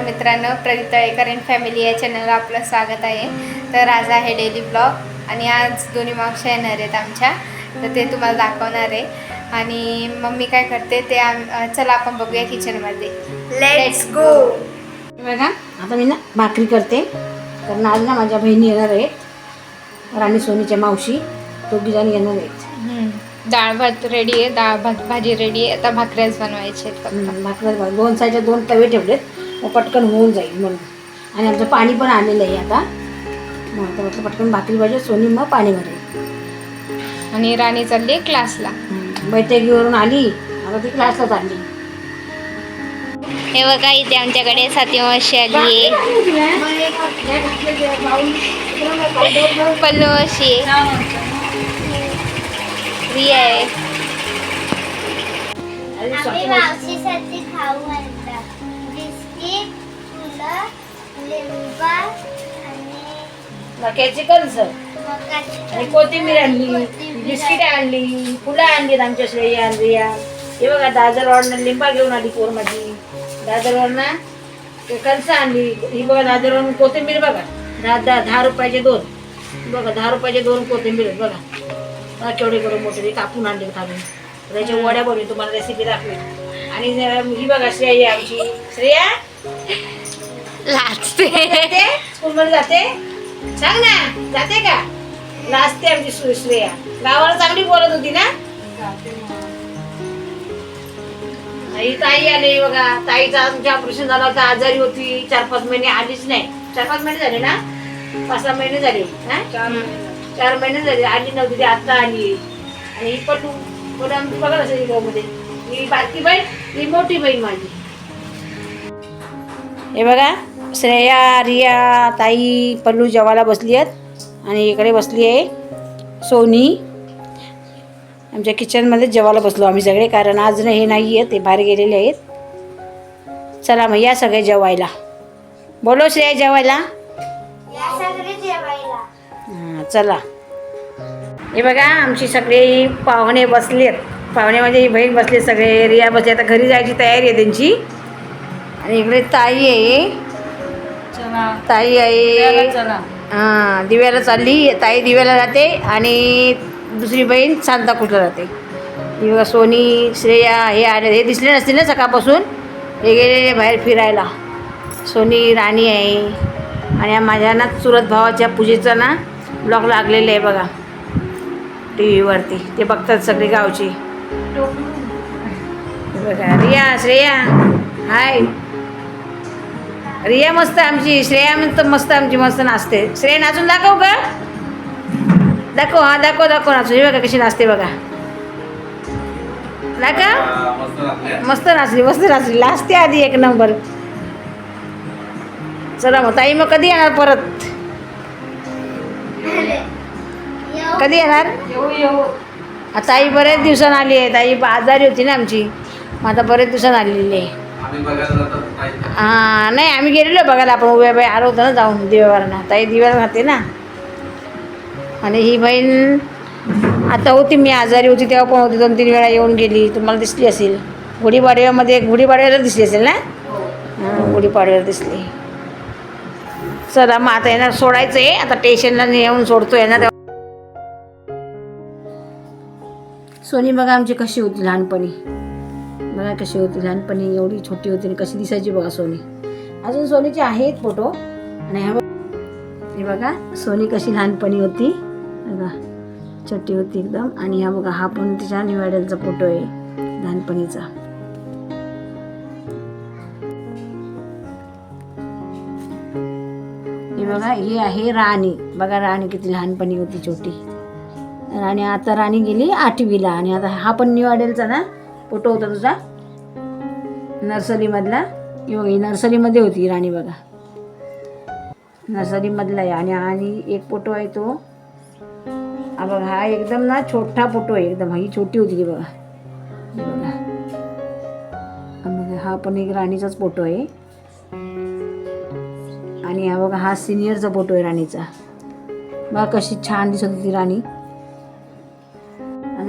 नमस्कार मित्रांनो Talekar and family या चॅनलला आपलं स्वागत आहे. तर आज आहे डेली ब्लॉग आणि आज दोन्ही मावश्या येणार आहेत आमच्या. तर ते तुम्हाला दाखवणार आहे. आणि मम्मी काय करते ते आम चला आपण बघूया किचनमध्ये लेट्स गो बघा. आता मी ना भाकरी करते. कारण आज ना माझ्या बहिणी येणार आहेत. राणी सोनीच्या मावशी. दोघी जण येणार आहेत. डाळ भात रेडी आहे. डाळ भात भाजी रेडी आहे. आता भाकऱ्याच बनवायचे आहेत भाकरी दोन साईडचे दोन तवे ठेवलेत. मग पटकन होऊन जाईल म्हणून. आणि आमचं पाणी पण आलेलं आहे आता. मग आता म्हटलं पटकन भाकरी पाहिजे सोनी मग पाणी भरेल. आणि राणी चालली क्लासला. बैठकीवरून आली आता ती क्लासला चालली हे बघा इथे आमच्याकडे सातवी वर्षी आली आहे. पल्लू वर्षी. रिया आहे मक्याची कणस. आणि कोथिंबीर आणली बिस्किट आणली फुलं आणलीत आमच्या श्रेया आणि रिया हे बघा दादरवरनं लिंबा घेऊन आली दादरवरनं ते कणसं आणली. ही बघा दादरवरून कोथिंबीर बघा. दहा दहा दहा रुपयाचे दोन. बघा दहा रुपयाचे दोन कोथिंबीर बघा. केवढी करून मोठी कापून आणली खाली. त्याच्या वड्या बनवी तुम्हाला रेसिपी दाखवी आणि ही बघा श्रेया आमची. श्रेया? लाजते जाते स्कूलमध्ये जाते? सांग ना जाते का? लाजते आमची सु- श्रेया. गावाला चांगली बोलत होती ना? ही ताई आली बघा. ताईचा तुमच्या ऑपरेशन झालं होतं. आजारी होती. चार पाच महिने आलीच नाही. चार पाच महिने झाले ना? पाच सहा महिने झाले. हा? चार महिने झाले. आली नव्हती ती आता आली. आणि ही पटू पण आमची बघा कसं मध्ये ही बारकी बहीण ही मोठी बहीण माझी. हे बघा. श्रेया रिया ताई पल्लू जेवायला बसली आहेत. आणि इकडे बसली आहे सोनी. आमच्या किचनमध्ये जेवायला बसलो आम्ही सगळे कारण आज हे नाही आहे ते बाहेर गेलेले आहेत. चला मग या सगळे जेवायला. बोलो श्रेया जेवायला. हां चला. हे बघा आमची सगळी पाहुणे बसली आहेत. पाहुणे म्हणजे ही बहीण बसली सगळे रिया बसली आता घरी जायची तयारी आहे त्यांची. आणि इकडे ताई आहे. ताई आहे हां दिव्याला चालली. ताई दिव्याला जाते आणि दुसरी बहीण जाते. ही बघा सोनी श्रेया हे आले. हे दिसले नसतील ना सकाळपासून? हे गेलेले बाहेर फिरायला. सोनी राणी आहे. आणि या माझ्या ना चुलत भावाच्या पूजेचा ना ब्लॉग लागलेले आहे बघा. टी व्हीवरती ते बघतात सगळे गावची. बघा रिया श्रेया. हाय. रिया मस्त आमची श्रेया म्हणत मस्त आमची मस्त नाचते. श्रेया नाचून दाखव का दाखव हा दाखव दाखव नाचून. हे बघा कशी नाचते बघा. दाखव. मस्त नाचली मस्त नाचली. नाचते आधी एक नंबर. चला मग ताई मग कधी येणार परत? कधी येणार? आता ताई बरेच दिवसानं आली आहे. ताई आजारी होती ना आमची. मग आता बरेच दिवसानं आलेली आहे. हां नाही आम्ही गेलेलो बघायला. आपण उभ्या बाई आलो होतो ना जाऊन दिव्यावरनं. ताई दिव्याला राहते ना. आणि ही बहीण आता होती मी आजारी होती तेव्हा पण होती. दोन तीन वेळा येऊन गेली. तुम्हाला दिसली असेल. गुढीपाडव्यामध्ये गुढीपाडव्याला दिसली असेल ना? हां गुढीपाडव्याला दिसली. चला मग आता येणार सोडायचं आहे आता स्टेशनला येऊन सोडतो येणार सोनी बघा आमची कशी होती लहानपणी. बघा कशी होती लहानपणी एवढी छोटी होती आणि कशी दिसायची बघा सोनी. अजून सोनीचे आहेत फोटो. आणि ह्या हे बघा सोनी कशी लहानपणी होती. बघा छोटी होती एकदम. आणि हा बघा हा पण तिच्या निवाड्यांचा फोटो आहे लहानपणीचा. हे बघा हे आहे राणी. बघा राणी किती लहानपणी होती छोटी. आणि आता राणी गेली आठवीला. आणि आता हा पण निवाडेलचा ना फोटो होता तुझा. नर्सरीमधला? ही बघा ही नर्सरीमध्ये होती राणी बघा. नर्सरीमधला आहे आणि आणि एक फोटो आहे तो. हा बघा हा एकदम ना छोटा फोटो आहे एकदम. ही छोटी होती ती बघा. बघा, हा पण एक राणीचाच फोटो आहे. आणि हा बघा हा सिनियरचा फोटो आहे राणीचा. बघा कशी छान दिसत होती राणी.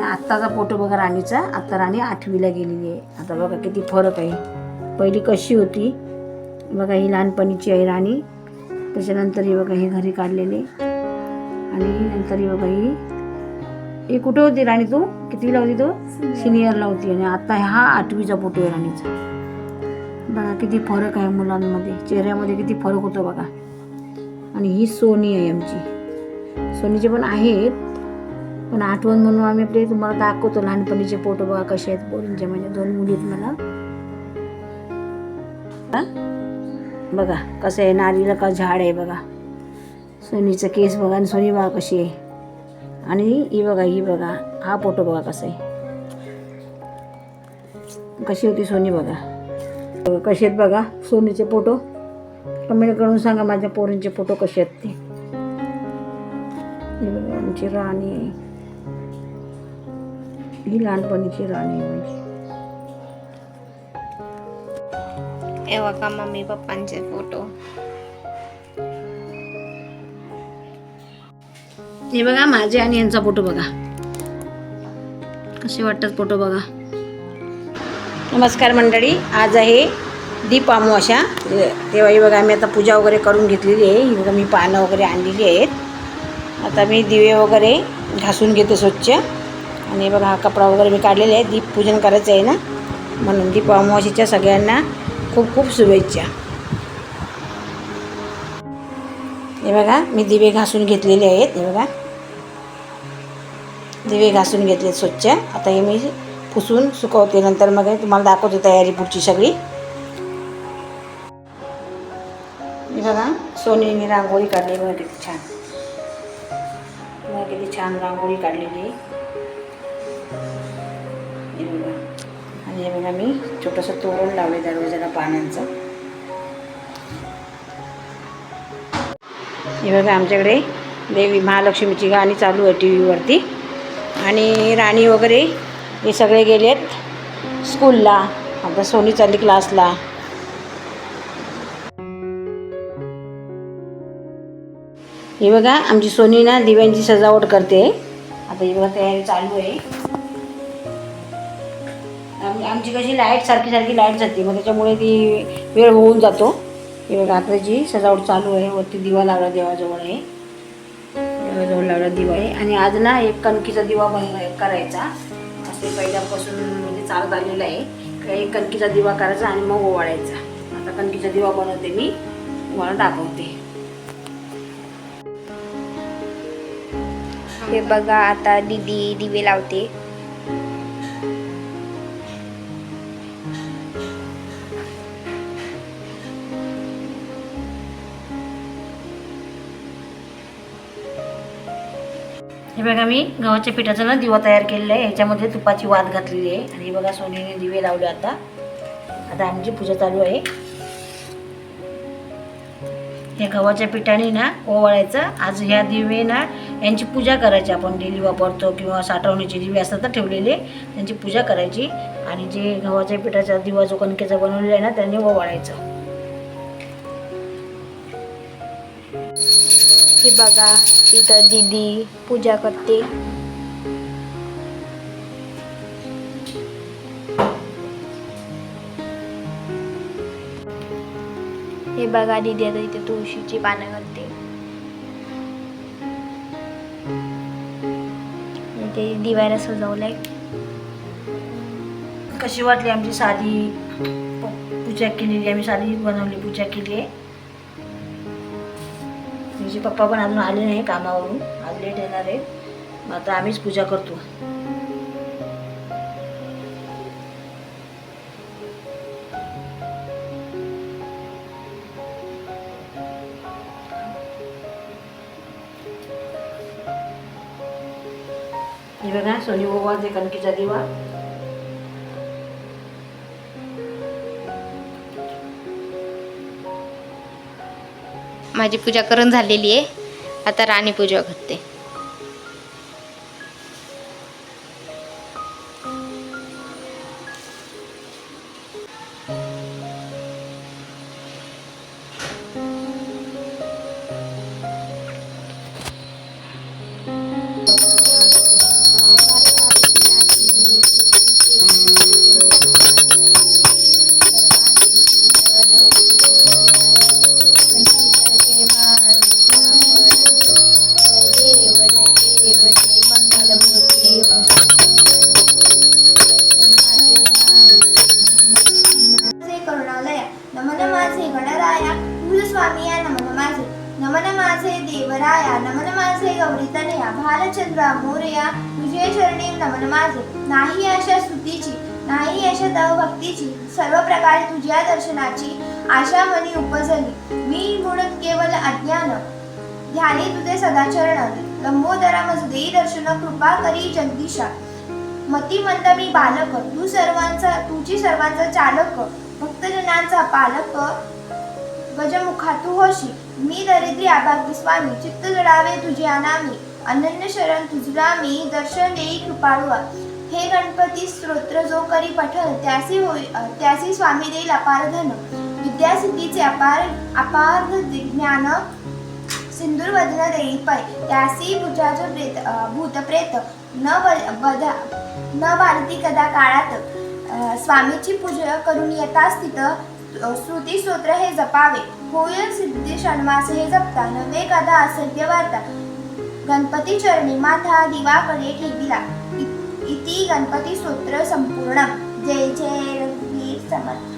आणि आत्ताचा फोटो बघा राणीचा. आत्ता राणी आठवीला गेलेली आहे. आता बघा किती फरक आहे. पहिली कशी होती? बघा ही लहानपणीची आहे राणी. त्याच्यानंतर ही बघा हे घरी काढलेली. आणि नंतर ही बघा ही हे कुठे होती राणी तू? कितवीला होती तू? सिनियरला होती. आणि आता हा आठवीचा फोटो आहे राणीचा. बघा किती फरक आहे मुलांमध्ये. चेहऱ्यामध्ये किती फरक होतो बघा. आणि ही सोनी आहे आमची. सोनीचे पण आहेत. पण आठवण म्हणून आम्ही आपले तुम्हाला दाखवतो लहानपणीचे फोटो बघा कसे आहेत पोरींचे. म्हणजे दोन मुली आहेत मला हा? बघा कसं आहे नारीला का झाड आहे बघा. सोनीचं केस बघा आणि सोनी बघा कशी आहे. आणि ही बघा ही बघा. हा फोटो बघा कसा आहे. कशी होती सोनी बघा. बघा, कसे आहेत बघा सोनीचे फोटो. कमेंट करून सांगा माझ्या पोरींचे फोटो कसे आहेत ते. बघा आमची राणी आहे. ही लहानपणीची राणी आहे माझी. हे बघा मम्मी पप्पांचे फोटो? हे बघा माझे आणि यांचा फोटो बघा. कसे वाटतात फोटो बघा. नमस्कार मंडळी आज आहे दीप अमावस्या. ते- तेव्हा ही बघा मी आता पूजा वगैरे करून घेतलेली आहे. ही बघा मी पानं वगैरे आणलेली आहेत. आता मी दिवे वगैरे घासून घेते स्वच्छ. आणि बघा हा कपडा वगैरे मी काढलेला आहे. दीप पूजन करायचं आहे ना? म्हणून दीप अमावस्येच्या सगळ्यांना खूप खूप शुभेच्छा. हे बघा मी दिवे घासून घेतलेले आहेत. हे बघा. दिवे घासून घेतले स्वच्छ. आता हे मी पुसून सुकवते. नंतर मग तुम्हाला दाखवते तयारी पुढची सगळी. बघा सोनीने रांगोळी काढली. बघा किती छान. बघा किती छान रांगोळी काढलेली आहे. हे बघा आणि हे बघा मी छोटंसं तोरण लावले दरवाजाला पानांचं. हे बघा आमच्याकडे देवी महालक्ष्मीची गाणी चालू आहे टी व्हीवरती आणि राणी वगैरे हे सगळे गेलेत स्कूलला. आता सोनी चालली क्लासला. हे बघा आमची सोनी ना दिव्यांची सजावट करते. आता ही बघा तयारी चालू आहे. आमची कशी लाइट सारखी सारखी लाइट जाते. मग त्याच्यामुळे ती वेळ होऊन जातो. हे रात्रीची सजावट चालू आहे वरती दिवा लावला देवाजवळ आहे. देवाजवळ लावला दिवा आहे. आणि आज ना एक कणकीचा दिवा बन करायचा. असे पहिल्यापासून म्हणजे चालत आलेलं आहे. एक कणकीचा दिवा करायचा आणि मग ओवाळायचा. आता कणकीचा दिवा बनवते मी. तुम्हाला दाखवते. हे बघा आता दिदी दिवे लावते. हे बघा मी गव्हाच्या पिठाचा ना दिवा तयार केलेला आहे. याच्यामध्ये तुपाची वात घातलेली आहे. आणि हे बघा सोनीने दिवे लावले आता. आता आमची पूजा चालू आहे. या गव्हाच्या पिठाने ना ओवाळायचं. आज ह्या दिवे ना यांची पूजा करायची. आपण डेली वापरतो किंवा साठवण्याचे दिवे असतात ना ठेवलेले त्यांची पूजा करायची. आणि जे गव्हाच्या पिठाचा दिवा जो कणकेचा बनवलेला आहे ना त्याने ओवाळायचं. हे बघा इथं दीदी पूजा करते. हे बघा दीदी आता इथे तुळशीची पानं घालते. ते दिवायला सजवलंय. कशी वाटली आमची साधी पूजा केलेली? आम्ही साधी बनवली पूजा केली आहे. तुझे पप्पा पण अजून आले नाही कामावरून. आज लेट येणार आहे. मग आता आम्हीच पूजा करतो. हे बघा सोनी ओवाळते कणकीचा दिवा. माझी पूजा करून झालेली आहे. आता राणी पूजा करते. तव सर्व प्रकारे तुझ्या दर्शनाची आशा मनी उपजली मी म्हणून केवल अज्ञान. ध्याने तुझे सदाचरण. लंबोदरा मज देई दर्शन कृपा करी जगदीशा. मती मंद मी बालक. तू सर्वांचा तुझी सर्वांचा चालक. भक्तजनांचा पालक. गजमुखा तू होशी. मी दरिद्री आभाग्य स्वामी. चित्त जडावे तुझे अनामी. अनन्य शरण तुझला मी दर्शन देई कृपाळुआ. हे गणपती स्तोत्र जो करी पठल त्यासी होई त्यासी स्वामी देईल अपार धन. विद्यासिद्धीचे अपार अपार ज्ञान सिंदूर वदन देई पै त्यासी भुजाच प्रेत भूतप्रेत न ब- बधा न बालती कदा काळात स्वामीची पूजा करून यथास्थित तिथं श्रुती स्तोत्र हे जपावे. होईल सिद्धी षण्मास हे जपता नवे कदा असत्य वार्ता. गणपती चरणी माथा दिवाकडे ठेविला इति गणपती स्तोत्र संपूर्ण जय जय रघुवीर समर्थ.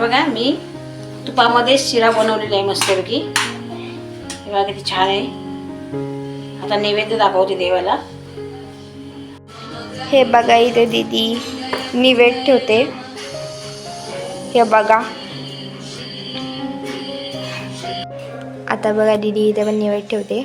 बघा मी तुपामध्ये शिरा बनवलेला आहे मस्तपैकी हे बघा किती छान आहे. आता नैवेद्य दाखवते देवाला. हे बघा इथे दीदी निवेद ठेवते. हे बघा. आता बघा दीदी इथे पण निवेद ठेवते.